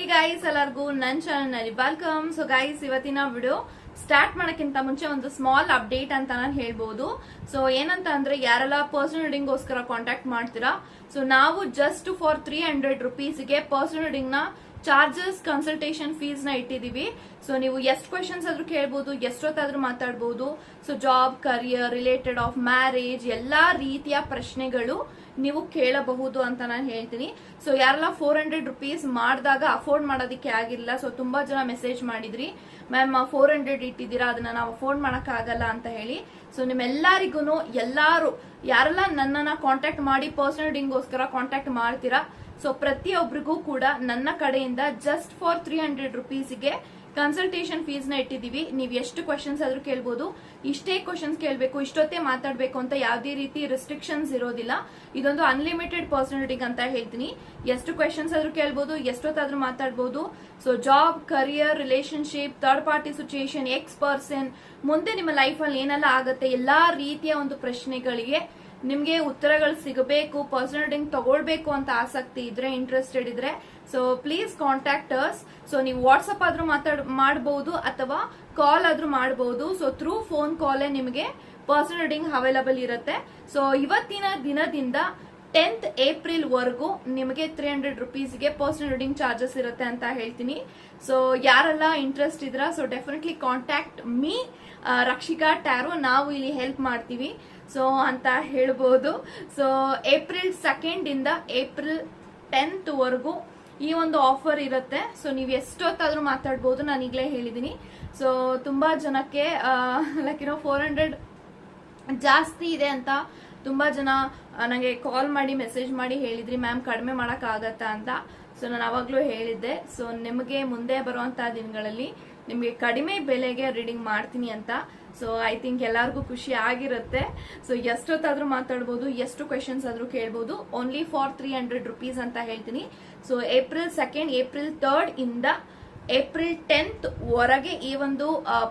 ಈ ಗೈಸ್ ಎಲ್ಲರಿಗೂ ನನ್ನ ಚಾನಲ್ನಲ್ಲಿ ವೆಲ್ಕಮ್ ಸೊ ಗೈಸ್ ಇವತ್ತಿನ ವಿಡಿಯೋ ಸ್ಟಾರ್ಟ್ ಮಾಡೋಕ್ಕಿಂತ ಮುಂಚೆ ಒಂದು ಸ್ಮಾಲ್ ಅಪ್ಡೇಟ್ ಅಂತ ನಾನು ಹೇಳ್ಬೋದು. ಸೊ ಏನಂತ ಅಂದ್ರೆ ಯಾರೆಲ್ಲ ಪರ್ಸನಲ್ ರೀಡಿಂಗ್ಗೋಸ್ಕರ ಕಾಂಟ್ಯಾಕ್ಟ್ ಮಾಡ್ತೀರಾ? ಸೊ ನಾವು ಜಸ್ಟ್ ಫಾರ್ ತ್ರೀ ಹಂಡ್ರೆಡ್ ರುಪೀಸ್ಗೆ ಪರ್ಸನಲ್ ರೀಡಿಂಗ್ನ ಚಾರ್ಜಸ್ ಕನ್ಸಲ್ಟೇಷನ್ ಫೀಸ್ನ ಇಟ್ಟಿದೀವಿ ಸೊ ನೀವು ಎಷ್ಟು ಕ್ವೆಶನ್ಸ್ ಆದ್ರೂ ಕೇಳ್ಬೋದು, ಎಷ್ಟೊತ್ತಾದ್ರೂ ಮಾತಾಡ್ಬೋದು. So job career related of marriage ಎಲ್ಲಾ ರೀತಿಯ ಪ್ರಶ್ನೆಗಳು ನೀವು ಕೇಳಬಹುದು ಅಂತ ನಾನು ಹೇಳ್ತೀನಿ. ಸೊ ಯಾರೆಲ್ಲ ಫೋರ್ ಹಂಡ್ರೆಡ್ ರುಪೀಸ್ ಮಾಡಿದಾಗ ಅಫೋರ್ಡ್ ಮಾಡೋದಕ್ಕೆ ಆಗಿಲ್ಲ ಸೊ ತುಂಬಾ ಜನ ಮೆಸೇಜ್ ಮಾಡಿದ್ರಿ. ಮ್ಯಾಮ್ ಫೋರ್ ಹಂಡ್ರೆಡ್ ಇಟ್ಟಿದ್ದೀರಾ, ಅದನ್ನ ನಾವು ಅಫೋರ್ಡ್ ಮಾಡೋಕ್ಕಾಗಲ್ಲ ಅಂತ ಹೇಳಿ. ಸೊ ನಿಮ್ಮೆಲ್ಲರಿಗೂ ಎಲ್ಲಾರು, ಯಾರೆಲ್ಲ ನನ್ನನ್ನ ಕಾಂಟ್ಯಾಕ್ಟ್ ಮಾಡಿ ಪರ್ಸನಲ್ ಡಿಂಗೋಸ್ಕರ ಕಾಂಟ್ಯಾಕ್ಟ್ ಮಾಡ್ತೀರಾ ಸೊ ಪ್ರತಿಯೊಬ್ಬರಿಗೂ ಕೂಡ ನನ್ನ ಕಡೆಯಿಂದ ಜಸ್ಟ್ ಫಾರ್ ತ್ರೀ ಹಂಡ್ರೆಡ್ ರುಪೀಸ್ಗೆ ಕನ್ಸಲ್ಟೇಷನ್ ಫೀಸ್ನ ಇಟ್ಟಿದೀವಿ ನೀವು ಎಷ್ಟು ಕ್ವಶನ್ಸ್ ಆದ್ರೂ ಕೇಳ್ಬೋದು. ಇಷ್ಟೇ ಕ್ವಶನ್ಸ್ ಕೇಳಬೇಕು, ಇಷ್ಟೊತ್ತೇ ಮಾತಾಡಬೇಕು ಅಂತ ಯಾವುದೇ ರೀತಿ ರೆಸ್ಟ್ರಿಕ್ಷನ್ಸ್ ಇರೋದಿಲ್ಲ. ಇದೊಂದು ಅನ್ಲಿಮಿಟೆಡ್ ಪರ್ಸನಾಲಿಟಿಗೆ ಅಂತ ಹೇಳ್ತೀನಿ. ಎಷ್ಟು ಕ್ವಶನ್ಸ್ ಆದ್ರೂ ಕೇಳ್ಬೋದು, ಎಷ್ಟೊತ್ತಾದ್ರೂ ಮಾತಾಡ್ಬೋದು. So job career relationship third party situation ex person ಮುಂದೆ ನಿಮ್ಮ ಲೈಫಲ್ಲಿ ಏನೆಲ್ಲ ಆಗುತ್ತೆ, ಎಲ್ಲಾ ರೀತಿಯ ಒಂದು ಪ್ರಶ್ನೆಗಳಿಗೆ ನಿಮ್ಗೆ ಉತ್ತರಗಳು ಸಿಗಬೇಕು ಪರ್ಸನಲ್ ರೀಡಿಂಗ್ ತಗೊಳ್ಬೇಕು ಅಂತ ಆಸಕ್ತಿ ಇದ್ರೆ ಇಂಟ್ರೆಸ್ಟೆಡ್ ಇದ್ರೆ so please contact us so ನೀವು ವಾಟ್ಸಪ್ ಆದ್ರೂ ಮಾತಾಡ್ ಮಾಡಬಹುದು ಅಥವಾ ಕಾಲ್ ಆದ್ರೂ ಮಾಡಬಹುದು ಸೊ ಥ್ರೂ ಫೋನ್ ಕಾಲೇ ನಿಮಗೆ ಪರ್ಸನಲ್ ರೀಡಿಂಗ್ ಅವೈಲಬಲ್ ಇರುತ್ತೆ. ಸೊ ಇವತ್ತಿನ ದಿನದಿಂದ ಟೆಂತ್ ಏಪ್ರಿಲ್ ವರೆಗೂ ನಿಮಗೆ ತ್ರೀ ಹಂಡ್ರೆಡ್ ರುಪೀಸ್ಗೆ ಪರ್ಸನಲ್ ರೀಡಿಂಗ್ ಚಾರ್ಜಸ್ ಇರುತ್ತೆ ಅಂತ ಹೇಳ್ತೀನಿ. ಸೊ ಯಾರೆಲ್ಲ ಇಂಟ್ರೆಸ್ಟ್ ಇದ್ರ so definitely contact me Rakshika tarot ನಾವು ಇಲ್ಲಿ ಹೆಲ್ಪ್ ಮಾಡ್ತೀವಿ. ಸೊ ಅಂತ ಹೇಳ್ಬೋದು. ಸೊ ಏಪ್ರಿಲ್ ಸೆಕೆಂಡ್ ಇಂದ ಏಪ್ರಿಲ್ ಟೆಂತ್ ವರೆಗೂ ಈ ಒಂದು ಆಫರ್ ಇರುತ್ತೆ. ಸೊ ನೀವು ಎಷ್ಟೊತ್ತಾದ್ರೂ ಮಾತಾಡ್ಬೋದು, ನಾನು ಈಗಲೇ ಹೇಳಿದ್ದೀನಿ ಸೊ ತುಂಬಾ ಜನಕ್ಕೆ ಲೈಕ್ ಏನೋ ಫೋರ್ ಹಂಡ್ರೆಡ್ ಜಾಸ್ತಿ ಇದೆ ಅಂತ ತುಂಬಾ ಜನ ನನಗೆ ಕಾಲ್ ಮಾಡಿ ಮೆಸೇಜ್ ಮಾಡಿ ಹೇಳಿದ್ರಿ. ಮ್ಯಾಮ್ ಕಡಿಮೆ ಮಾಡಕ್ ಆಗತ್ತಾ ಅಂತ. ಸೊ ನಾನು ಅವಾಗ್ಲೂ ಹೇಳಿದ್ದೆ. ಸೊ ನಿಮಗೆ ಮುಂದೆ ಬರುವಂತಹ ದಿನಗಳಲ್ಲಿ ನಿಮಗೆ ಕಡಿಮೆ ಬೆಲೆಗೆ ರೀಡಿಂಗ್ ಮಾಡ್ತೀನಿ ಅಂತ. ಸೊ ಐ ಥಿಂಕ್ ಎಲ್ಲರಿಗೂ ಖುಷಿ ಆಗಿರುತ್ತೆ. ಸೊ ಎಷ್ಟೊತ್ತಾದ್ರೂ ಮಾತಾಡ್ಬೋದು, ಎಷ್ಟು ಕ್ವೆಶನ್ಸ್ ಆದರೂ ಕೇಳ್ಬೋದು. Only for three hundred rupees ಅಂತ ಹೇಳ್ತೀನಿ. So April second April third ಇಂದ ಏಪ್ರಿಲ್ ಟೆಂತ್ ವರೆಗೆ ಈ ಒಂದು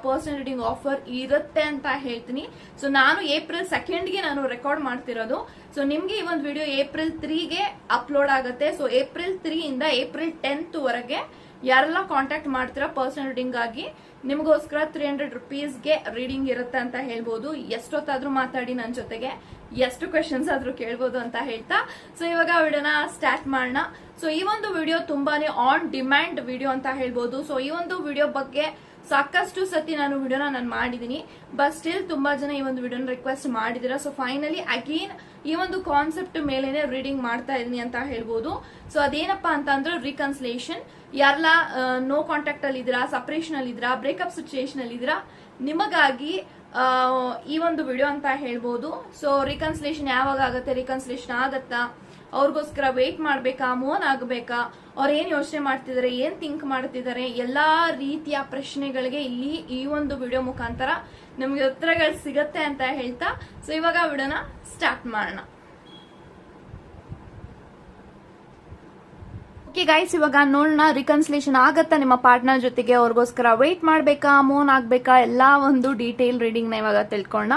ಪರ್ಸನಲ್ ರೀಡಿಂಗ್ ಆಫರ್ ಇರುತ್ತೆ ಅಂತ ಹೇಳ್ತೀನಿ. ಸೊ ನಾನು ಏಪ್ರಿಲ್ ಸೆಕೆಂಡ್ಗೆ ನಾನು ರೆಕಾರ್ಡ್ ಮಾಡ್ತಿರೋದು. ಸೊ ನಿಮ್ಗೆ ಈ ಒಂದು ವಿಡಿಯೋ ಏಪ್ರಿಲ್ ತ್ರೀಗೆ ಅಪ್ಲೋಡ್ ಆಗುತ್ತೆ. ಸೊ ಏಪ್ರಿಲ್ ತ್ರೀ ಇಂದ ಏಪ್ರಿಲ್ ಟೆಂತ್ ವರೆಗೆ ಯಾರೆಲ್ಲ ಕಾಂಟ್ಯಾಕ್ಟ್ ಮಾಡ್ತೀರಾ ಪರ್ಸನಲ್ ರೀಡಿಂಗ್ ಆಗಿ? ನಿಮಗೋಸ್ಕರ ತ್ರೀ ಹಂಡ್ರೆಡ್ ರುಪೀಸ್ಗೆ ರೀಡಿಂಗ್ ಇರುತ್ತೆ ಅಂತ ಹೇಳ್ಬೋದು. ಎಷ್ಟೊತ್ತಾದರೂ ಮಾತಾಡಿ ನನ್ನ ಜೊತೆಗೆ. ಎಷ್ಟು ಕ್ವೆಶನ್ಸ್ ಆದ್ರೂ ಕೇಳ್ಬೋದು ಅಂತ ಹೇಳ್ತಾ. ಸೊ ಇವಾಗ ವಿಡಿಯೋನ ಸ್ಟಾರ್ಟ್ ಮಾಡೋಣ. ಸೊ ಈ ಒಂದು ವಿಡಿಯೋ ತುಂಬಾನೇ ಆನ್ ಡಿಮ್ಯಾಂಡ್ ವಿಡಿಯೋ ಅಂತ ಹೇಳ್ಬೋದು. ಸೊ ಈ ಒಂದು ವಿಡಿಯೋ ಬಗ್ಗೆ ಸಾಕಷ್ಟು ಸತಿ ನಾನು ವಿಡಿಯೋನ ನಾನು ಮಾಡಿದೀನಿ. ಬಟ್ ಸ್ಟಿಲ್ ತುಂಬಾ ಜನ ಈ ಒಂದು ವಿಡಿಯೋನ ರಿಕ್ವೆಸ್ಟ್ ಮಾಡಿದಿರ. ಸೊ ಫೈನಲಿ ಅಗೇನ್ ಈ ಒಂದು ಕಾನ್ಸೆಪ್ಟ್ ಮೇಲೆನೆ ರೀಡಿಂಗ್ ಮಾಡ್ತಾ ಇದೀನಿ ಅಂತ ಹೇಳ್ಬೋದು. ಸೊ ಅದೇನಪ್ಪಾ ಅಂತ ಅಂದ್ರೆ ರಿಕನ್ಸಲೇಷನ್ ಯಾರೆಲ್ಲ ನೋ ಕಾಂಟ್ಯಾಕ್ಟ್ ಅಲ್ಲಿ ಇದ್ದೀರಾ ಸಪರೇಷನ್ ಅಲ್ಲಿ ಇದ್ದೀರಾ ಬ್ರೇಕಪ್ ಸಿಚುಯೇಷನ್ ಅಲ್ಲಿ ಇದ್ದೀರಾ, ನಿಮಗಾಗಿ ಈ ಒಂದು ವಿಡಿಯೋ ಅಂತ ಹೇಳ್ಬೋದು. ಸೊ ರಿಕನ್ಸಲೇಷನ್ ಯಾವಾಗ ಆಗುತ್ತೆ? ರಿಕನ್ಸಲೇಷನ್ ಆಗತ್ತಾ? ಅವ್ರಿಗೋಸ್ಕರ ವೇಟ್ ಮಾಡ್ಬೇಕಾ? ಮೋನ್ ಆಗಬೇಕಾ? ಅವ್ರು ಏನ್ ಯೋಚನೆ ಮಾಡ್ತಿದ್ದಾರೆ ಏನು ಥಿಂಕ್ ಮಾಡ್ತಿದ್ದಾರೆ ಎಲ್ಲಾ ರೀತಿಯ ಪ್ರಶ್ನೆಗಳಿಗೆ ಇಲ್ಲಿ ಈ ಒಂದು ವಿಡಿಯೋ ಮುಖಾಂತರ ನಮಗೆ ಉತ್ತರಗಳು ಸಿಗತ್ತೆ ಅಂತ ಹೇಳ್ತಾ. ಸೊ ಇವಾಗ ವಿಡಿಯೋನ ಸ್ಟಾರ್ಟ್ ಮಾಡೋಣ. ಓಕೆ ಗೈಸ್ ಇವಾಗ ನೋಡೋಣ ರಿಕನ್ಸಿಲೇಷನ್ ಆಗತ್ತಾ ನಿಮ್ಮ ಪಾರ್ಟ್ನರ್ ಜೊತೆಗೆ? ಅವ್ರಿಗೋಸ್ಕರ ವೇಟ್ ಮಾಡ್ಬೇಕಾ ಮೋನ್ ಆಗ್ಬೇಕಾ? ಎಲ್ಲಾ ಒಂದು ಡೀಟೇಲ್ ರೀಡಿಂಗ್ನ ಇವಾಗ ತಿಳ್ಕೊಳ್ಳೋಣ.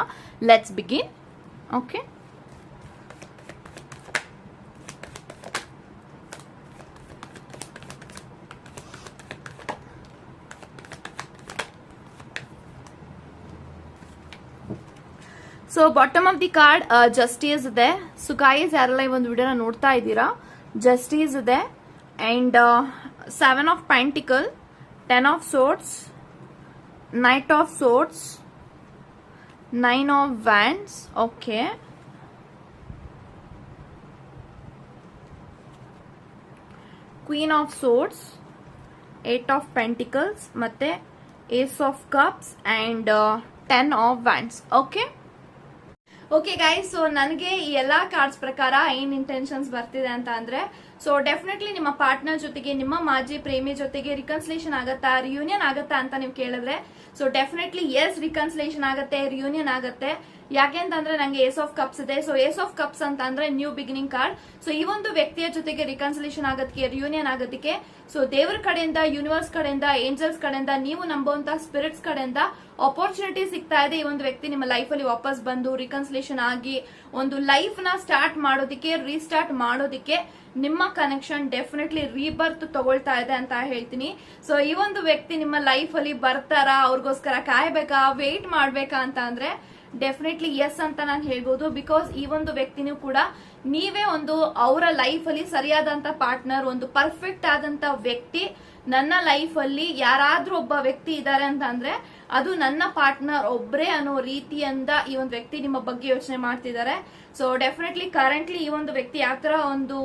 Let's begin okay so bottom of the card justice ಇದೆ ಸೊ ಗಾಯಸ್ ಯಾರೆಲ್ಲ ಈ ಒಂದು ವಿಡಿಯೋನ ನೋಡ್ತಾ ಇದ್ದೀರಾ? ಜಸ್ಟಿಸ್ ಇದೆ and seven of pentacle ten of swords knight of swords nine of wands okay queen of swords eight of pentacles ಮತ್ತೆ ace of cups and ten of wands okay okay guys so ನನಗೆ ಈ ಎಲ್ಲ cards ಪ್ರಕಾರ ಏನು intentions ಬರ್ತಿದೆ ಅಂತ ಅಂದ್ರೆ so definitely ನಿಮ್ಮ ಪಾರ್ಟ್ನರ್ ಜೊತೆಗೆ, ನಿಮ್ಮ ಮಾಜಿ ಪ್ರೇಮಿ ಜೊತೆಗೆ ರಿಕನ್ಸಿಲೇಷನ್ ಆಗತ್ತಾ? ರಿಯೂನಿಯನ್ ಆಗತ್ತಾ ಅಂತ ನೀವು ಕೇಳಿದ್ರೆ? ಸೊ ಡೆಫಿನೆಟ್ಲಿ ಎಸ್ ರಿಕನ್ಸಿಲೇಷನ್ ಆಗತ್ತೆ ರಿಯೂನಿಯನ್ ಆಗತ್ತೆ. ಯಾಕೆ ಅಂತಂದ್ರೆ ನಂಗೆ ಏಸ್ ಆಫ್ ಕಪ್ಸ್ ಇದೆ. ಸೊ ಏಸ್ ಆಫ್ ಕಪ್ಸ್ ಅಂತ ಅಂದ್ರೆ ನ್ಯೂ ಬಿಗಿನಿಂಗ್ ಕಾರ್ಡ್ ಸೊ ಈ ಒಂದು ವ್ಯಕ್ತಿಯ ಜೊತೆಗೆ ರಿಕನ್ಸಲೇಷನ್ ಆಗೋದಕ್ಕೆ ರಿಯೂನಿಯನ್ ಆಗೋದಕ್ಕೆ ಸೊ ದೇವರ ಕಡೆಯಿಂದ ಯೂನಿವರ್ಸ್ ಕಡೆಯಿಂದ ಏಂಜಲ್ಸ್ ಕಡೆಯಿಂದ, ನೀವು ನಂಬುವಂತ ಸ್ಪಿರಿಟ್ಸ್ ಕಡೆಯಿಂದ ಅಪರ್ಚುನಿಟಿ ಸಿಗ್ತಾ ಇದೆ ಈ ಒಂದು ವ್ಯಕ್ತಿ ನಿಮ್ಮ ಲೈಫ್ ಅಲ್ಲಿ ವಾಪಸ್ ಬಂದು ರಿಕನ್ಸಲೇಷನ್ ಆಗಿ ಒಂದು ಲೈಫ್ನ ಸ್ಟಾರ್ಟ್ ಮಾಡೋದಕ್ಕೆ ರೀಸ್ಟಾರ್ಟ್ ಮಾಡೋದಕ್ಕೆ ನಿಮ್ಮ ಕನೆಕ್ಷನ್ ಡೆಫಿನೆಟ್ಲಿ ರೀಬರ್ತ್ ತಗೊಳ್ತಾ ಇದೆ ಅಂತ ಹೇಳ್ತೀನಿ. ಸೊ ಈ ಒಂದು ವ್ಯಕ್ತಿ ನಿಮ್ಮ ಲೈಫ್ ಅಲ್ಲಿ ಬರ್ತಾರಾ, ಅವ್ರಿಗೋಸ್ಕರ ಕಾಯ್ಬೇಕಾ ವೇಟ್ ಮಾಡ್ಬೇಕಾ ಅಂತ ಅಂದ್ರೆ ಡೆಫಿನೆಟ್ಲಿ ಎಸ್ ಅಂತ ನಾನು ಹೇಳ್ಬೋದು. ಬಿಕಾಸ್ ಈ ಒಂದು ವ್ಯಕ್ತಿನೂ ಕೂಡ ನೀವೇ ಒಂದು ಅವರ ಲೈಫ್ ಅಲ್ಲಿ ಸರಿಯಾದಂತ ಪಾರ್ಟ್ನರ್ ಒಂದು ಪರ್ಫೆಕ್ಟ್ ಆದಂತ ವ್ಯಕ್ತಿ, ನನ್ನ ಲೈಫ್ ಅಲ್ಲಿ ಯಾರಾದ್ರೂ ಒಬ್ಬ ವ್ಯಕ್ತಿ ಇದ್ದಾರೆ ಅಂತ ಅಂದ್ರೆ ಅದು ನನ್ನ ಪಾರ್ಟ್ನರ್ ಒಬ್ರೇ ಅನ್ನೋ ರೀತಿಯಿಂದ ಈ ಒಂದು ವ್ಯಕ್ತಿ ನಿಮ್ಮ ಬಗ್ಗೆ ಯೋಚನೆ ಮಾಡ್ತಿದ್ದಾರೆ. ಸೊ ಡೆಫಿನೆಟ್ಲಿ ಕರೆಂಟ್ಲಿ ಈ ಒಂದು ವ್ಯಕ್ತಿ ಯಾವ ತರ ಒಂದು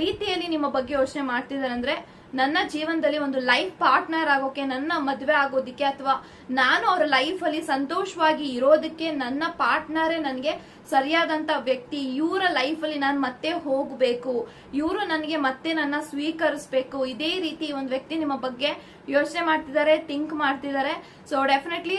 ರೀತಿಯಲ್ಲಿ ನಿಮ್ಮ ಬಗ್ಗೆ ಯೋಚನೆ ಮಾಡ್ತಿದ್ದಾರೆ ಅಂದ್ರೆ ನನ್ನ ಜೀವನದಲ್ಲಿ ಒಂದು ಲೈಫ್ ಪಾರ್ಟ್ನರ್ ಆಗೋಕೆ, ನನ್ನ ಮದುವೆ ಆಗೋದಿಕ್ಕೆ ಅಥವಾ ನಾನು ಅವರ ಲೈಫ್ ಅಲ್ಲಿ ಸಂತೋಷವಾಗಿ ಇರೋದಕ್ಕೆ ನನ್ನ ಪಾರ್ಟ್ನರೇ ನನಗೆ ಸರಿಯಾದಂತ ವ್ಯಕ್ತಿ, ಇವರ ಲೈಫ್ ಅಲ್ಲಿ ನಾನು ಮತ್ತೆ ಹೋಗಬೇಕು. ಇವರು ನನಗೆ ಮತ್ತೆ ನನ್ನ ಸ್ವೀಕರಿಸಬೇಕು. ಇದೇ ರೀತಿ ಒಂದು ವ್ಯಕ್ತಿ ನಿಮ್ಮ ಬಗ್ಗೆ ಯೋಚನೆ ಮಾಡ್ತಿದ್ದಾರೆ ಥಿಂಕ್ ಮಾಡ್ತಿದ್ದಾರೆ. ಸೊ ಡೆಫಿನೆಟ್ಲಿ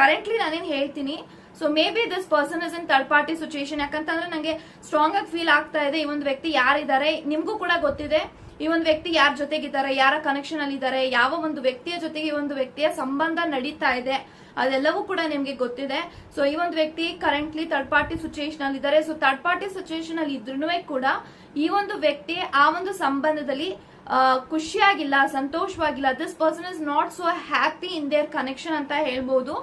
ಕರೆಂಟ್ಲಿ ನಾನೇನು ಹೇಳ್ತೀನಿ. So maybe this person is in third party situation ಯಾಕಂತಂದ್ರೆ ನನಗೆ ಸ್ಟ್ರಾಂಗ್ ಆಗಿ ಫೀಲ್ ಆಗ್ತಾ ಇದೆ. ಈ ಒಂದು ವ್ಯಕ್ತಿ ಯಾರಿದ್ದಾರೆ, ನಿಮಗೂ ಕೂಡ ಗೊತ್ತಿದೆ. ಈ ಒಂದು ವ್ಯಕ್ತಿ ಯಾರ ಜೊತೆಗಿದ್ದಾರೆ, ಯಾರ ಕನೆಕ್ಷನ್ ಅಲ್ಲಿ ಇದ್ದಾರೆ ಯಾವ ಒಂದು ವ್ಯಕ್ತಿಯ ಜೊತೆಗೆ ಈ ಒಂದು ವ್ಯಕ್ತಿಯ ಸಂಬಂಧ ನಡೀತಾ ಇದೆ, ಅದೆಲ್ಲವೂ ಕೂಡ ನಿಮ್ಗೆ ಗೊತ್ತಿದೆ. ಸೊ ಈ ಒಂದು ವ್ಯಕ್ತಿ ಕರೆಂಟ್ಲಿ ಥರ್ಡ್ ಪಾರ್ಟಿ ಸಿಚುಯೇಷನ್ ಅಲ್ಲಿ ಇದ್ದಾರೆ. ಸೊ ಥರ್ಡ್ ಪಾರ್ಟಿ ಸಿಚುಯೇಷನ್ ಅಲ್ಲಿ ಇದ್ರೂ ಕೂಡ ಈ ಒಂದು ವ್ಯಕ್ತಿ ಆ ಒಂದು ಸಂಬಂಧದಲ್ಲಿ ಖುಷಿಯಾಗಿಲ್ಲ, ಸಂತೋಷವಾಗಿಲ್ಲ. This person is not so happy in their connection ಅಂತ ಹೇಳ್ಬೋದು.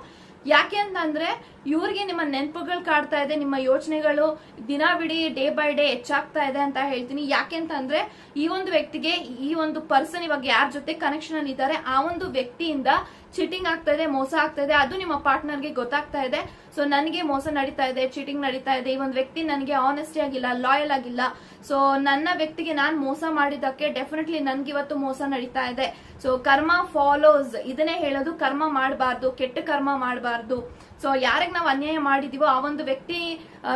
ಯಾಕೆ ಅಂತಂದ್ರೆ ಇವ್ರಿಗೆ ನಿಮ್ಮ ನೆನಪುಗಳು ಕಾಡ್ತಾ ಇದೆ, ನಿಮ್ಮ ಯೋಚನೆಗಳು ದಿನ ಬಿಡಿ ಡೇ ಬೈ ಡೇ ಹೆಚ್ಚಾಗ್ತಾ ಇದೆ ಅಂತ ಹೇಳ್ತೀನಿ. ಯಾಕೆ ಅಂತಂದ್ರೆ ಈ ಒಂದು ವ್ಯಕ್ತಿಗೆ, ಈ ಒಂದು ಪರ್ಸನ್ ಇವಾಗ ಯಾರ ಜೊತೆ ಕನೆಕ್ಷನ್ ಅಲ್ಲಿ ಇದ್ದಾರೆ, ಆ ಒಂದು ವ್ಯಕ್ತಿಯಿಂದ ಚೀಟಿಂಗ್ ಆಗ್ತಾ ಇದೆ, ಮೋಸ ಆಗ್ತಾ ಇದೆ, ಅದು ನಿಮ್ಮ ಪಾರ್ಟ್ನರ್ಗೆ ಗೊತ್ತಾಗ್ತಾ ಇದೆ. ಸೊ ನನಗೆ ಮೋಸ ನಡೀತಾ ಇದೆ ಚೀಟಿಂಗ್ ನಡೀತಾ ಇದೆ, ಈ ಒಂದು ವ್ಯಕ್ತಿ ನನಗೆ ಆನೆಸ್ಟಿ ಆಗಿಲ್ಲ ಲಾಯಲ್ ಆಗಿಲ್ಲ. ಸೊ ನನ್ನ ವ್ಯಕ್ತಿಗೆ ನಾನು ಮೋಸ ಮಾಡಿದ್ದಕ್ಕೆ ಡೆಫಿನೆಟ್ಲಿ ನನ್ಗೆ ಇವತ್ತು ಮೋಸ ನಡೀತಾ ಇದೆ. ಸೊ ಕರ್ಮ ಫಾಲೋಸ್ ಇದನ್ನೇ ಹೇಳೋದು ಕರ್ಮ ಮಾಡಬಾರ್ದು, ಕೆಟ್ಟ ಕರ್ಮ ಮಾಡಬಾರ್ದು. ಸೊ ಯಾರಿಗೆ ನಾವು ಅನ್ಯಾಯ ಮಾಡಿದೀವೋ ಆ ಒಂದು ವ್ಯಕ್ತಿ ಆ,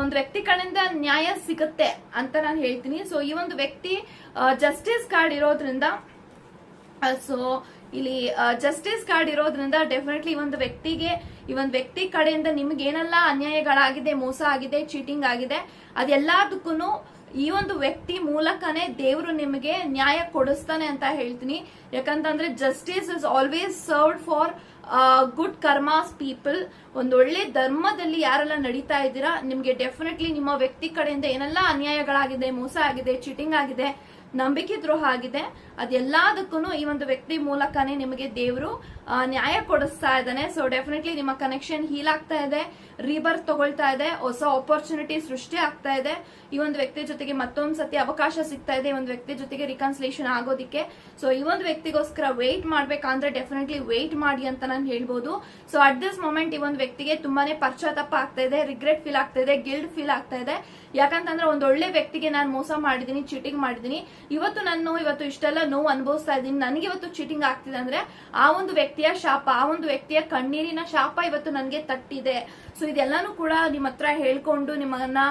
ಒಂದು ವ್ಯಕ್ತಿ ಕಡೆಯಿಂದ ನ್ಯಾಯ ಸಿಗುತ್ತೆ ಅಂತ ನಾನು ಹೇಳ್ತೀನಿ. ಸೊ ಈ ಒಂದು ವ್ಯಕ್ತಿ ಜಸ್ಟಿಸ್ ಕಾರ್ಡ್ ಇರೋದ್ರಿಂದ ಸೊ ಇಲ್ಲಿ ಜಸ್ಟಿಸ್ ಕಾರ್ಡ್ ಇರೋದ್ರಿಂದ ಡೆಫಿನೆಟ್ಲಿ ಈ ಒಂದು ವ್ಯಕ್ತಿಗೆ ಈ ಒಂದು ವ್ಯಕ್ತಿ ಕಡೆಯಿಂದ ನಿಮ್ಗೆ ಏನೆಲ್ಲ ಅನ್ಯಾಯಗಳಾಗಿದೆ ಮೋಸ ಆಗಿದೆ ಚೀಟಿಂಗ್ ಆಗಿದೆ ಅದೆಲ್ಲದಕ್ಕೂ ಈ ಒಂದು ವ್ಯಕ್ತಿ ಮೂಲಕನೇ ದೇವರು ನಿಮಗೆ ನ್ಯಾಯ ಕೊಡಿಸ್ತಾನೆ ಅಂತ ಹೇಳ್ತೀನಿ. ಯಾಕಂತಂದ್ರೆ justice is always served for good karmas people ಒಂದೊಳ್ಳೆ ಧರ್ಮದಲ್ಲಿ ಯಾರೆಲ್ಲ ನಡೀತಾ ಇದ್ದೀರಾ, ನಿಮ್ಗೆ ಡೆಫಿನೆಟ್ಲಿ ನಿಮ್ಮ ವ್ಯಕ್ತಿ ಕಡೆಯಿಂದ ಏನೆಲ್ಲ ಅನ್ಯಾಯಗಳಾಗಿದೆ, ಮೋಸ ಆಗಿದೆ ಚೀಟಿಂಗ್ ಆಗಿದೆ, ನಂಬಿಕೆ ದ್ರೋಹ ಆಗಿದೆ ಅದೆಲ್ಲದಕ್ಕೂ ಈ ಒಂದು ವ್ಯಕ್ತಿ ಮೂಲಕನೇ ನಿಮಗೆ ದೇವರು. ನ್ಯಾಯ ಕೊಡಿಸ್ತಾ ಇದ್ದಾನೆ. ಸೊ ಡೆಫಿನೆಟ್ಲಿ ನಿಮ್ಮ ಕನೆಕ್ಷನ್ ಹೀಲ್ ಆಗ್ತಾ ಇದೆ. ರೀಬರ್ತ್ ತಗೊಳ್ತಾ ಇದೆ. ಹೊಸ ಆಪರ್ಚುನಿಟಿ ಸೃಷ್ಟಿ ಆಗ್ತಾ ಇದೆ. ಈ ಒಂದು ವ್ಯಕ್ತಿ ಜೊತೆಗೆ ಮತ್ತೊಂದು ಸತಿ ಅವಕಾಶ ಸಿಗ್ತಾ ಇದೆ. ಈ ಒಂದು ವ್ಯಕ್ತಿ ಜೊತೆಗೆ ರಿಕನ್ಸಿಲೇಷನ್ ಆಗೋದಿಕ್ಕೆ. ಸೊ ಈ ಒಂದು ವ್ಯಕ್ತಿಗೋಸ್ಕರ ವೇಟ್ ಮಾಡ್ಬೇಕಂದ್ರೆ ಡೆಫಿನೆಟ್ಲಿ ವೇಟ್ ಮಾಡಿ ಅಂತ ನಾನು ಹೇಳ್ಬೋದು. ಸೊ ಅಟ್ ದಿಸ್ ಮೊಮೆಂಟ್ ಈ ಒಂದು ವ್ಯಕ್ತಿಗೆ ತುಂಬಾನೇ ಪಶ್ಚಾತ್ತಾಪ ಆಗ್ತಾ ಇದೆ. ರಿಗ್ರೆಟ್ ಫೀಲ್ ಆಗ್ತಾ ಇದೆ. ಗಿಲ್ಡ್ ಫೀಲ್ ಆಗ್ತಾ ಇದೆ. ಯಾಕಂತಂದ್ರೆ ಒಂದ್ ಒಳ್ಳೆ ವ್ಯಕ್ತಿಗೆ ನಾನು ಮೋಸ ಮಾಡಿದೀನಿ ಚೀಟಿಂಗ್ ಮಾಡಿದೀನಿ. ಇವತ್ತು ನಾನು, ಇವತ್ತು ಇಷ್ಟೆಲ್ಲ ನೋವು ಅನುಭವಿಸ್ತಾ ಇದ್ದೀನಿ. ನನಗೆ ಇವತ್ತು ಚೀಟಿಂಗ್ ಆಗ್ತಿದೆ ಅಂದ್ರೆ ಆ ಒಂದು ವ್ಯಕ್ತಿಯ ಶಾಪ, ಆ ಒಂದು ವ್ಯಕ್ತಿಯ ಕಣ್ಣೀರಿನ ಶಾಪ ಇವತ್ತು ನನಗೆ ತಟ್ಟಿದೆ. ಸೊ ಇದೆಲ್ಲಾನು ಕೂಡ ನಿಮ್ಮ ಹತ್ರ ಹೇಳ್ಕೊಂಡು ನಿಮ್ಮನ್ನ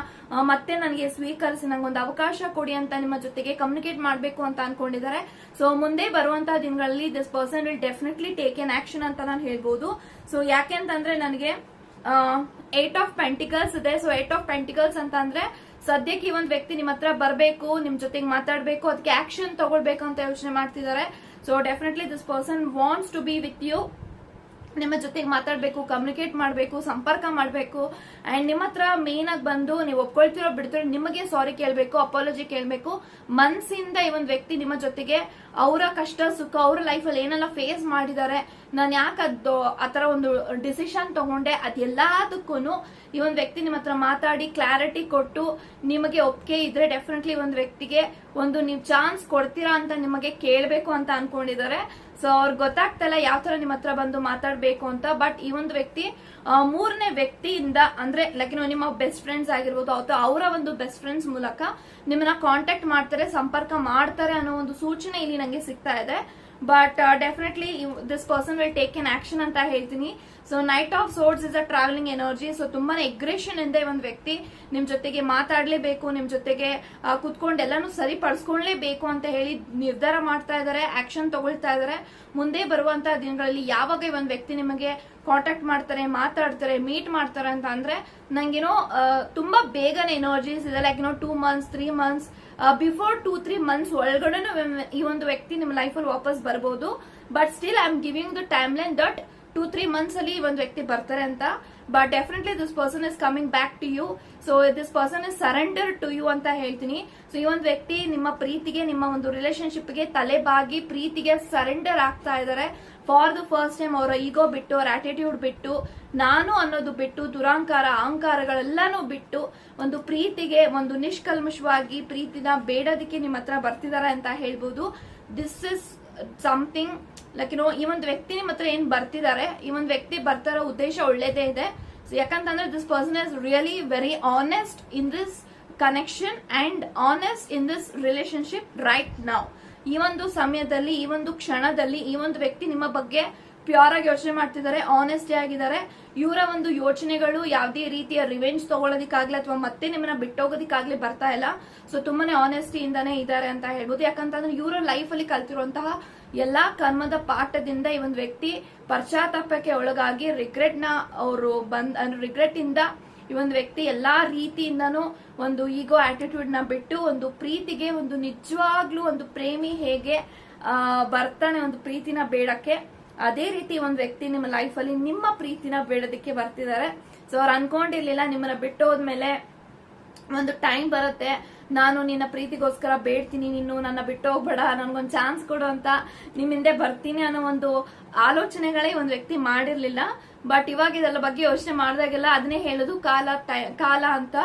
ಮತ್ತೆ ನನಗೆ ಸ್ವೀಕರಿಸಿ, ನಂಗೆ ಒಂದು ಅವಕಾಶ ಕೊಡಿ ಅಂತ ನಿಮ್ಮ ಜೊತೆಗೆ ಕಮ್ಯುನಿಕೇಟ್ ಮಾಡಬೇಕು ಅಂತ ಅನ್ಕೊಂಡಿದ್ದಾರೆ. ಸೊ ಮುಂದೆ ಬರುವಂತಹ ದಿನಗಳಲ್ಲಿ this person will definitely take an action ಅಂತ ನಾನು ಹೇಳ್ಬೋದು. ಸೊ ಯಾಕೆ ಅಂತಂದ್ರೆ ನನಗೆ ಏಟ್ ಆಫ್ ಪೆಂಟಿಕಲ್ಸ್ ಇದೆ. ಸೊ ಏಟ್ ಆಫ್ ಪೆಂಟಿಕಲ್ಸ್ ಅಂತ ಅಂದ್ರೆ ಸದ್ಯಕ್ಕೆ ಈ ಒಂದು ವ್ಯಕ್ತಿ ನಿಮ್ಮ ಹತ್ರ ಬರಬೇಕು, ನಿಮ್ ಜೊತೆಗೆ ಮಾತಾಡಬೇಕು ಅದಕ್ಕೆ ಆಕ್ಷನ್ ತಗೊಳ್ಬೇಕು ಅಂತ ಯೋಚನೆ ಮಾಡ್ತಿದ್ದಾರೆ. So definitely this person wants to be with you ನಿಮ್ಮ ಜೊತೆಗೆ ಮಾತಾಡಬೇಕು ಕಮ್ಯುನಿಕೇಟ್ ಮಾಡಬೇಕು, ಸಂಪರ್ಕ ಮಾಡಬೇಕು. ಅಂಡ್ ನಿಮ್ಮ ಹತ್ರ ಮೇನ್ ಆಗಿ ಬಂದು ನೀವು ಒಪ್ಕೊಳ್ತಿರೋ, ಬಿಡ್ತಿರೋ, ನಿಮಗೆ ಸಾರಿ ಕೇಳಬೇಕು ಅಪಾಲಜಿ ಕೇಳಬೇಕು. ಮನ್ಸಿಂದ ಈ ಒಂದು ವ್ಯಕ್ತಿ ನಿಮ್ಮ ಜೊತೆಗೆ ಅವರ ಕಷ್ಟ, ಸುಖ, ಅವ್ರ ಲೈಫಲ್ಲಿ ಏನೆಲ್ಲ ಫೇಸ್ ಮಾಡಿದ್ದಾರೆ ನಾನು ಯಾಕೆ ಅದು, ಆ ಥರ ಒಂದು ಡಿಸಿಷನ್ ತಗೊಂಡೆ ಅದೆಲ್ಲದಕ್ಕೂ ಈ ಒಂದು ವ್ಯಕ್ತಿ ನಿಮ್ಮ ಹತ್ರ ಮಾತಾಡಿ ಕ್ಲಾರಿಟಿ ಕೊಟ್ಟು ನಿಮಗೆ ಒಪ್ಪಿಗೆ ಇದ್ರೆ ಡೆಫಿನೆಟ್ಲಿ ಒಂದು ವ್ಯಕ್ತಿಗೆ ಒಂದು ನೀವು ಚಾನ್ಸ್ ಕೊಡ್ತೀರಾ ಅಂತ ನಿಮಗೆ ಕೇಳಬೇಕು ಅಂತ ಅನ್ಕೊಂಡಿದ್ದಾರೆ. ಸೊ ಅವ್ರಿಗೆ ಗೊತ್ತಾಗ್ತಲ್ಲ ಯಾವ ತರ ನಿಮ್ಮ ಹತ್ರ ಬಂದು ಮಾತಾಡ್ಬೇಕು ಅಂತ ಬಟ್ ಈ ಒಂದು ವ್ಯಕ್ತಿ ಮೂರನೇ ವ್ಯಕ್ತಿಯಿಂದ, ಅಂದ್ರೆ ಲೈಕ್ ನಿಮ್ಮ ಬೆಸ್ಟ್ ಫ್ರೆಂಡ್ಸ್ ಆಗಿರ್ಬೋದು, ಅಥವಾ ಅವರ ಒಂದು ಬೆಸ್ಟ್ ಫ್ರೆಂಡ್ಸ್ ಮೂಲಕ ನಿಮ್ಮನ್ನ ಕಾಂಟ್ಯಾಕ್ಟ್ ಮಾಡ್ತಾರೆ, ಸಂಪರ್ಕ ಮಾಡ್ತಾರೆ ಅನ್ನೋ ಒಂದು ಸೂಚನೆ ಇಲ್ಲಿ ನಂಗೆ ಸಿಗ್ತಾ ಇದೆ. But definitely this person will take an action ಅಂತ ಹೇಳ್ತೀನಿ. So knight of swords is a travelling energy so ತುಂಬಾನೇ ಎಗ್ರೆಷನ್ ಇಂದ ಒಂದು ವ್ಯಕ್ತಿ ನಿಮ್ ಜೊತೆಗೆ ಮಾತಾಡ್ಲೇಬೇಕು, ನಿಮ್ ಜೊತೆಗೆ ಕುತ್ಕೊಂಡು ಎಲ್ಲಾನು ಸರಿಪಡಿಸ್ಕೊಳ್ಲೇಬೇಕು ಅಂತ ಹೇಳಿ ನಿರ್ಧಾರ ಮಾಡ್ತಾ ಇದ್ದಾರೆ ಆಕ್ಷನ್ ತಗೊಳ್ತಾ ಇದ್ದಾರೆ. ಮುಂದೆ ಬರುವಂತಹ ದಿನಗಳಲ್ಲಿ ಯಾವಾಗ ಒಂದು ವ್ಯಕ್ತಿ ನಿಮಗೆ ಕಾಂಟ್ಯಾಕ್ಟ್ ಮಾಡ್ತಾರೆ, ಮಾತಾಡ್ತಾರೆ ಮೀಟ್ ಮಾಡ್ತಾರೆ ಅಂತ ಅಂದ್ರೆ ನಂಗೇನೋ ತುಂಬಾ ಬೇಗನೆ ಎನರ್ಜೀಸ್ ಇದೆ. ಲೈಕ್ ಏನೋ two months three months before two three months ಒಳಗಡೆ ಈ ಒಂದು ವ್ಯಕ್ತಿ ನಿಮ್ಮ ಲೈಫಲ್ಲಿ ವಾಪಸ್ ಬರ್ಬೋದು. But still I am giving the timeline that two three months ಅಲ್ಲಿ ಒಂದು ವ್ಯಕ್ತಿ ಬರ್ತಾರೆ ಅಂತ. But definitely this person is coming back to you so this person is surrender to you ಅಂತ ಹೇಳ್ತೀನಿ. ಸೊ ಈ ಒಂದು ವ್ಯಕ್ತಿ ನಿಮ್ಮ ಪ್ರೀತಿಗೆ, ನಿಮ್ಮ ಒಂದು ರಿಲೇಶನ್ಶಿಪ್ಗೆ ತಲೆಬಾಗಿ ಪ್ರೀತಿಗೆ ಸರೆಂಡರ್ ಆಗ್ತಾ ಇದ್ದಾರೆ ಫಾರ್ ದ ಫಸ್ಟ್ ಟೈಮ್ ಅವರ ಈಗೋ ಬಿಟ್ಟು, ಅವರ ಆಟಿಟ್ಯೂಡ್ ಬಿಟ್ಟು, ನಾನು ಅನ್ನೋದು ಬಿಟ್ಟು, ದುರಾಂಕಾರ, ಅಹಂಕಾರಗಳೆಲ್ಲಾನು ಬಿಟ್ಟು, ಒಂದು ಪ್ರೀತಿಗೆ, ಒಂದು ನಿಷ್ಕಲ್ಮಶವಾಗಿ ಪ್ರೀತಿನ ಬೇಡೋದಕ್ಕೆ ನಿಮ್ಮ ಹತ್ರ ಬರ್ತಿದ್ದಾರೆ ಅಂತ ಹೇಳ್ಬೋದು. This is something like no ಈ ಒಂದು ವ್ಯಕ್ತಿ ನಿಮ್ಮ ಹತ್ರ ಏನ್ ಬರ್ತಿದ್ದಾರೆ ಈ ಒಂದು ವ್ಯಕ್ತಿ ಬರ್ತಾರ ಉದ್ದೇಶ ಒಳ್ಳೇದೇ ಇದೆ. ಯಾಕಂತಂದ್ರೆ this person is really very honest in this connection and honest in this relationship right ನಾವ್ ಈ ಒಂದು ಸಮಯದಲ್ಲಿ, ಈ ಒಂದು ಕ್ಷಣದಲ್ಲಿ ಈ ಒಂದು ವ್ಯಕ್ತಿ ನಿಮ್ಮ ಬಗ್ಗೆ ಪ್ಯೂರ್ ಆಗಿ ಯೋಚನೆ ಮಾಡ್ತಿದ್ದಾರೆ ಆನೆಸ್ಟಿ ಆಗಿದ್ದಾರೆ. ಇವರ ಒಂದು ಯೋಚನೆಗಳು ಯಾವುದೇ ರೀತಿಯ ರಿವೆಂಜ್ ತಗೊಳ್ಳೋದಿಕ್ಕಾಗ್ಲಿ ಅಥವಾ ಮತ್ತೆ ನಿಮ್ಮನ್ನ ಬಿಟ್ಟೋಗೋದಕ್ಕಾಗ್ಲಿ ಬರ್ತಾ ಇಲ್ಲ. ಸೊ ತುಂಬಾನೇ ಆನೆಸ್ಟಿ ಇಂದಾನೆ ಇದ್ದಾರೆ ಅಂತ ಹೇಳ್ಬೋದು. ಯಾಕಂತಂದ್ರೆ ಇವರ ಲೈಫ್ ಅಲ್ಲಿ ಕಲ್ತಿರುವಂತಹ ಎಲ್ಲಾ ಕರ್ಮದ ಪಾಠದಿಂದ ಈ ಒಂದು ವ್ಯಕ್ತಿ ಪಶ್ಚಾತ್ತಾಪಕ್ಕೆ ಒಳಗಾಗಿ ರಿಗ್ರೆಟ್ನ ಅವರು ಬಂದ್ ರಿಗ್ರೆಟ್ ಇಂದ ಈ ಒಂದು ವ್ಯಕ್ತಿ ಎಲ್ಲಾ ರೀತಿಯಿಂದನೂ ಒಂದು ಈಗೋ ಆಟಿಟ್ಯೂಡ್ನ ಬಿಟ್ಟು ಒಂದು ಪ್ರೀತಿಗೆ ಒಂದು ನಿಜವಾಗ್ಲೂ ಒಂದು ಪ್ರೇಮಿ ಹೇಗೆ ಬರ್ತಾನೆ ಒಂದು ಪ್ರೀತಿನ ಬೇಡಕ್ಕೆ. ಅದೇ ರೀತಿ ಒಂದು ವ್ಯಕ್ತಿ ನಿಮ್ಮ ಲೈಫ್ ಅಲ್ಲಿ ನಿಮ್ಮ ಪ್ರೀತಿನ ಬೇಡೋದಕ್ಕೆ ಬರ್ತಿದ್ದಾರೆ ಸೊ ಅವ್ರು ಅನ್ಕೊಂಡಿರ್ಲಿಲ್ಲ, ನಿಮ್ಮನ್ನ ಬಿಟ್ಟು ಹೋದ್ಮೇಲೆ ಒಂದು ಟೈಮ್ ಬರುತ್ತೆ. ನಾನು ನಿನ್ನ ಪ್ರೀತಿಗೋಸ್ಕರ ಬೇಡ್ತೀನಿ, ನೀನು ನನ್ನ ಬಿಟ್ಟು ಹೋಗ್ಬೇಡ ನನ್ಗೊಂದು ಚಾನ್ಸ್ ಕೊಡು ಅಂತ ನಿಮ್ಮ ಹಿಂದೆ ಬರ್ತೀನಿ ಅನ್ನೋ ಒಂದು ಆಲೋಚನೆಗಳೇ ಒಂದು ವ್ಯಕ್ತಿ ಮಾಡಿರ್ಲಿಲ್ಲ. ಬಟ್ ಇವಾಗ ಇದೆಲ್ಲ ಬಗ್ಗೆ ಯೋಚನೆ ಮಾಡಿದಾಗೆಲ್ಲ ಅದನ್ನೇ ಹೇಳೋದು ಕಾಲ ಕಾಲ ಅಂತ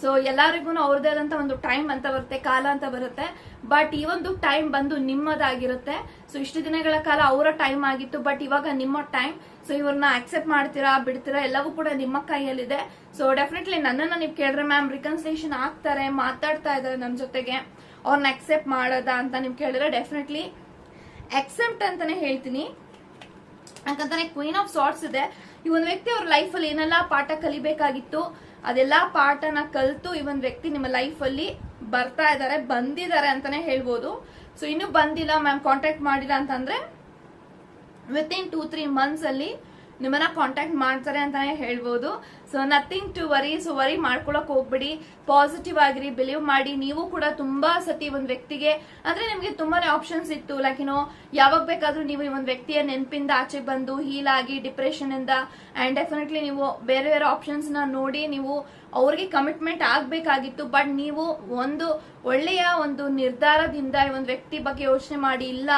ಸೊ ಎಲ್ಲರಿಗೂ ಅವ್ರದೇ ಆದಂತ ಒಂದು ಟೈಮ್ ಅಂತ ಬರುತ್ತೆ, ಕಾಲ ಅಂತ ಬರುತ್ತೆ. ಬಟ್ ಈ ಒಂದು ಟೈಮ್ ಬಂದು ನಿಮ್ಮದಾಗಿರುತ್ತೆ. ಸೊ ಇಷ್ಟು ದಿನಗಳ ಕಾಲ ಅವರ ಟೈಮ್ ಆಗಿತ್ತು ಬಟ್ ಇವಾಗ ನಿಮ್ಮ ಟೈಮ್ ಸೊ ಇವ್ರನ್ನ ಅಕ್ಸೆಪ್ಟ್ ಮಾಡ್ತೀರಾ, ಬಿಡ್ತೀರಾ, ಎಲ್ಲವೂ ಕೂಡ ನಿಮ್ಮ ಕೈಯಲ್ಲಿದೆ. ಸೊ ಡೆಫಿನೆಟ್ಲಿ ನನ್ನನ್ನ ನೀವು ಕೇಳಿದ್ರೆ ಮ್ಯಾಮ್ ರಿಕನ್ಸಿಲೇಷನ್ ಆಗ್ತಾರೆ, ಮಾತಾಡ್ತಾ ಇದಾರೆ ನಮ್ಮ ಜೊತೆಗೆ. ಅವ್ರನ್ನ ಅಕ್ಸೆಪ್ಟ್ ಮಾಡೋದಾ ಅಂತ ನೀವು ಕೇಳಿದ್ರೆ ಡೆಫಿನೆಟ್ಲಿ ಅಕ್ಸೆಪ್ಟ್ ಅಂತಾನೆ ಹೇಳ್ತೀನಿ. ಯಾಕಂತಾನೆ ಕ್ವೀನ್ ಆಫ್ ಸಾರ್ಟ್ಸ್ ಇದೆ. ಈ ಒಂದು ವ್ಯಕ್ತಿ ಅವ್ರ ಲೈಫ್ ಅಲ್ಲಿ ಏನೆಲ್ಲ ಪಾಠ ಕಲಿಬೇಕಾಗಿತ್ತು ಅದೆಲ್ಲಾ ಪಾಠನ ಕಲ್ತು ಈ ಒಂದು ವ್ಯಕ್ತಿ ನಿಮ್ಮ ಲೈಫ್ ಅಲ್ಲಿ ಬರ್ತಾ ಇದಾರೆ ಬಂದಿದ್ದಾರೆ ಅಂತಾನೆ ಹೇಳ್ಬೋದು. ಸೊ ಇನ್ನು ಬಂದಿಲ್ಲ ಮ್ಯಾಮ್ ಕಾಂಟ್ಯಾಕ್ಟ್ ಮಾಡಿಲ್ಲ ಅಂತಂದ್ರೆ with in two three months ಅಲ್ಲಿ ನಿಮ್ಮನ್ನ ಕಾಂಟ್ಯಾಕ್ಟ್ ಮಾಡ್ತಾರೆ ಅಂತಾನೆ ಹೇಳ್ಬೋದು. So nothing to worry so worry ಮಾಡ್ಕೊಳಕ್ ಹೋಗ್ಬಿಡಿ. ಪಾಸಿಟಿವ್ ಆಗಿರಿ ಬಿಲೀವ್ ಮಾಡಿ. ನೀವು ಕೂಡ ತುಂಬಾ ಸತಿ ಒಂದ್ ವ್ಯಕ್ತಿಗೆ, ಅಂದ್ರೆ ನಿಮ್ಗೆ ತುಂಬಾನೇ ಆಪ್ಷನ್ಸ್ ಇತ್ತು. ಲೈಕ್ ಏನೋ ಯಾವಾಗ ಬೇಕಾದ್ರೂ ನೀವು ಈ ಒಂದು ವ್ಯಕ್ತಿಯ ನೆನಪಿಂದ ಆಚೆ ಬಂದು ಹೀಲ್ ಆಗಿ ಡಿಪ್ರೆಷನ್ ಇಂದ ಅಂಡ್ ಡೆಫಿನೆಟ್ಲಿ ನೀವು ಬೇರೆ ಬೇರೆ ಆಪ್ಷನ್ಸ್ನ ನೋಡಿ, ನೀವು ಅವ್ರಿಗೆ ಕಮಿಟ್ಮೆಂಟ್ ಆಗ್ಬೇಕಾಗಿತ್ತು. ಬಟ್ ನೀವು ಒಂದು ಒಳ್ಳೆಯ ಒಂದು ನಿರ್ಧಾರದಿಂದ ಈ ಒಂದು ವ್ಯಕ್ತಿ ಬಗ್ಗೆ ಯೋಚನೆ ಮಾಡಿ. ಇಲ್ಲ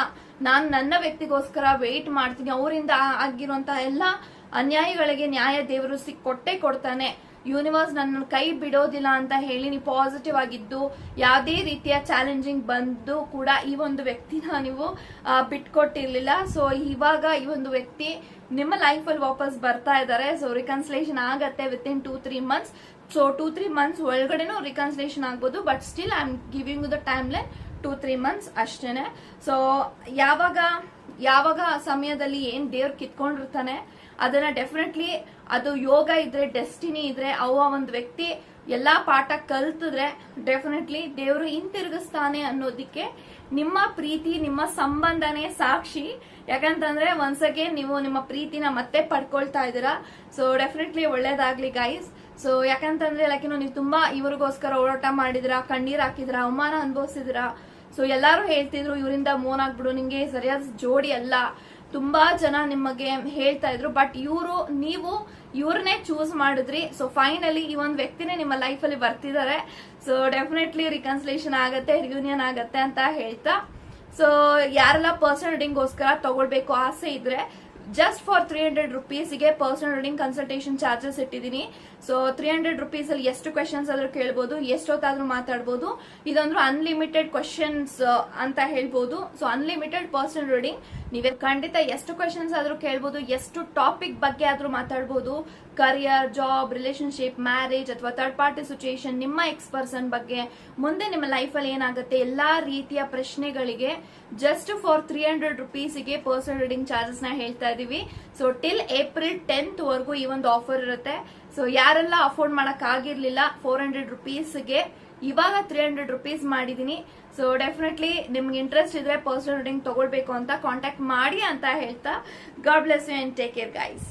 ನಾನು ನನ್ನ ವ್ಯಕ್ತಿಗೋಸ್ಕರ ವೆಯ್ಟ್ ಮಾಡ್ತೀನಿ, ಅವರಿಂದ ಆಗಿರುವಂತಹ ಎಲ್ಲ ಅನ್ಯಾಯಗಳಿಗೆ ನ್ಯಾಯ ದೇವರು ಸಿಕ್ಕೊಟ್ಟೆ ಕೊಡ್ತಾನೆ. ಯೂನಿವರ್ಸ್ ನನ್ನ ಕೈ ಬಿಡೋದಿಲ್ಲ ಅಂತ ಹೇಳಿ ನೀವು ಪಾಸಿಟಿವ್ ಆಗಿದ್ದು, ಯಾವುದೇ ರೀತಿಯ ಚಾಲೆಂಜಿಂಗ್ ಬಂದು ಕೂಡ ಈ ಒಂದು ವ್ಯಕ್ತಿನ ನೀವು ಬಿಟ್ಕೊಟ್ಟಿರ್ಲಿಲ್ಲ. ಸೊ ಇವಾಗ ಈ ಒಂದು ವ್ಯಕ್ತಿ ನಿಮ್ಮ ಲೈಫಲ್ಲಿ ವಾಪಸ್ ಬರ್ತಾ ಇದ್ದಾರೆ. ಸೊ ರಿಕನ್ಸಲೇಷನ್ ಆಗತ್ತೆ with in two three months so two three months ಒಳಗಡೆನೂ reconciliation ಆಗ್ಬೋದು but still I am giving the time line two three months ಅಷ್ಟೇನೆ. ಸೊ ಯಾವಾಗ ಯಾವಾಗ ಆ ಸಮಯದಲ್ಲಿ ಏನ್ ದೇವ್ರು ಕಿತ್ಕೊಂಡಿರ್ತಾನೆ, ಅದನ್ನ ಡೆಫಿನೆಟ್ಲಿ ಅದು ಯೋಗ ಇದ್ರೆ ಡೆಸ್ಟಿನಿ ಇದ್ರೆ ಅವ ಒಂದು ವ್ಯಕ್ತಿ ಎಲ್ಲಾ ಪಾಠ ಕಲ್ತಿದ್ರೆ ಡೆಫಿನೆಟ್ಲಿ ದೇವರು ಹಿಂತಿರುಗಿಸ್ತಾನೆ ಅನ್ನೋದಕ್ಕೆ ನಿಮ್ಮ ಪ್ರೀತಿ, ನಿಮ್ಮ ಸಂಬಂಧನೇ ಸಾಕ್ಷಿ. ಯಾಕಂತಂದ್ರೆ ಒನ್ಸ್ ನೀವು ನಿಮ್ಮ ಪ್ರೀತಿನ ಮತ್ತೆ ಪಡ್ಕೊಳ್ತಾ ಇದ್ದೀರಾ. ಸೊ ಡೆಫಿನೆಟ್ಲಿ ಒಳ್ಳೇದಾಗ್ಲಿ ಗೈಸ್ ಸೊ ಯಾಕಂತಂದ್ರೆ ಲೈಕ್ ನೀವು ತುಂಬಾ ಇವರಿಗೋಸ್ಕರ ಓಡಾಟ ಮಾಡಿದಿರಾ ಕಣ್ಣೀರ್ ಹಾಕಿದ್ರ ಅವಮಾನ ಅನುಭವಿಸಿದಿರಾ ಸೊ ಎಲ್ಲರೂ ಹೇಳ್ತಿದ್ರು, ಇವರಿಂದ ಮೋನ್ ಆಗ್ಬಿಡು, ನಿಂಗೆ ಸರಿಯಾದ ಜೋಡಿ ಅಲ್ಲ. ತುಂಬಾ ಜನ ನಿಮಗೆ ಹೇಳ್ತಾ ಇದ್ರು ಬಟ್ ಇವರು, ನೀವು ಇವ್ರನ್ನೇ ಚೂಸ್ ಮಾಡಿದ್ರಿ. ಸೊ ಫೈನಲಿ ಈ ಒಂದು ವ್ಯಕ್ತಿನೇ ನಿಮ್ಮ ಲೈಫ್ ಅಲ್ಲಿ ಬರ್ತಿದ್ದಾರೆ ಸೊ ಡೆಫಿನೆಟ್ಲಿ ರಿಕನ್ಸಿಲೇಷನ್ ಆಗತ್ತೆ ರಿಯೂನಿಯನ್ ಆಗತ್ತೆ ಅಂತ ಹೇಳ್ತಾ. ಸೊ ಯಾರೆಲ್ಲ ಪರ್ಸನಲ್ ರೀಡಿಂಗ್ಗೋಸ್ಕರ ತಗೊಳ್ಬೇಕು ಆಸೆ ಇದ್ರೆ ಜಸ್ಟ್ ಫಾರ್ ತ್ರೀ ಹಂಡ್ರೆಡ್ ರುಪೀಸ್ಗೆ ಪರ್ಸನಲ್ ರೀಡಿಂಗ್ ಕನ್ಸಲ್ಟೇಷನ್ ಚಾರ್ಜಸ್ ಇಟ್ಟಿದ್ದೀನಿ. ಸೊ ತ್ರೀ ಹಂಡ್ರೆಡ್ ರುಪೀಸ್ ಅಲ್ಲಿ ಎಷ್ಟು ಕ್ವೆಶನ್ಸ್ ಆದ್ರೂ ಕೇಳ್ಬೋದು, ಎಷ್ಟೊತ್ತಾದ್ರೂ ಮಾತಾಡ್ಬೋದು. ಇದೊಂದು ಅನ್ಲಿಮಿಟೆಡ್ ಕ್ವೆಶನ್ಸ್ ಅಂತ ಹೇಳ್ಬೋದು. ಸೊ ಅನ್ಲಿಮಿಟೆಡ್ ಪರ್ಸನಲ್ ರೀಡಿಂಗ್ ನೀವೇ ಖಂಡಿತ ಎಷ್ಟು ಕ್ವೆಶನ್ಸ್ ಆದ್ರೂ ಕೇಳ್ಬೋದು, ಎಷ್ಟು ಟಾಪಿಕ್ ಬಗ್ಗೆ ಆದ್ರೂ ಮಾತಾಡ್ಬೋದು ಕರಿಯರ್ ಜಾಬ್ ರಿಲೇಶನ್ಶಿಪ್ ಮ್ಯಾರೇಜ್ ಅಥವಾ ಥರ್ಡ್ ಪಾರ್ಟಿ ಸಿಚುಯೇಷನ್ ನಿಮ್ಮ ಎಕ್ಸ್ ಪರ್ಸನ್ ಬಗ್ಗೆ, ಮುಂದೆ ನಿಮ್ಮ ಲೈಫಲ್ಲಿ ಏನಾಗುತ್ತೆ, ಎಲ್ಲಾ ರೀತಿಯ ಪ್ರಶ್ನೆಗಳಿಗೆ ಜಸ್ಟ್ ಫಾರ್ ತ್ರೀ ಹಂಡ್ರೆಡ್ ರುಪೀಸ್ಗೆ ಪರ್ಸನಲ್ ರೀಡಿಂಗ್ ಚಾರ್ಜಸ್ನ ಹೇಳ್ತಾ ಇದೀವಿ. ಸೊ ಟಿಲ್ ಏಪ್ರಿಲ್ ಟೆಂತ್ ವರೆಗೂ ಈ ಒಂದು ಆಫರ್ ಇರುತ್ತೆ. ಸೊ ಯಾರೆಲ್ಲ ಅಫೋರ್ಡ್ ಮಾಡಕ್ ಆಗಿರ್ಲಿಲ್ಲ ಫೋರ್ ಹಂಡ್ರೆಡ್ ರುಪೀಸ್ಗೆ ಇವಾಗ ತ್ರೀ ಹಂಡ್ರೆಡ್ ರುಪೀಸ್ ಮಾಡಿದೀನಿ. ಸೊ ಡೆಫಿನೆಟ್ಲಿ ನಿಮ್ಗೆ ಇಂಟ್ರೆಸ್ಟ್ ಇದ್ರೆ ಪರ್ಸನಲ್ ರೀಡಿಂಗ್ ತಗೊಳ್ಬೇಕು ಅಂತ ಕಾಂಟ್ಯಾಕ್ಟ್ ಮಾಡಿ ಅಂತ ಹೇಳ್ತಾ. God bless you and take care guys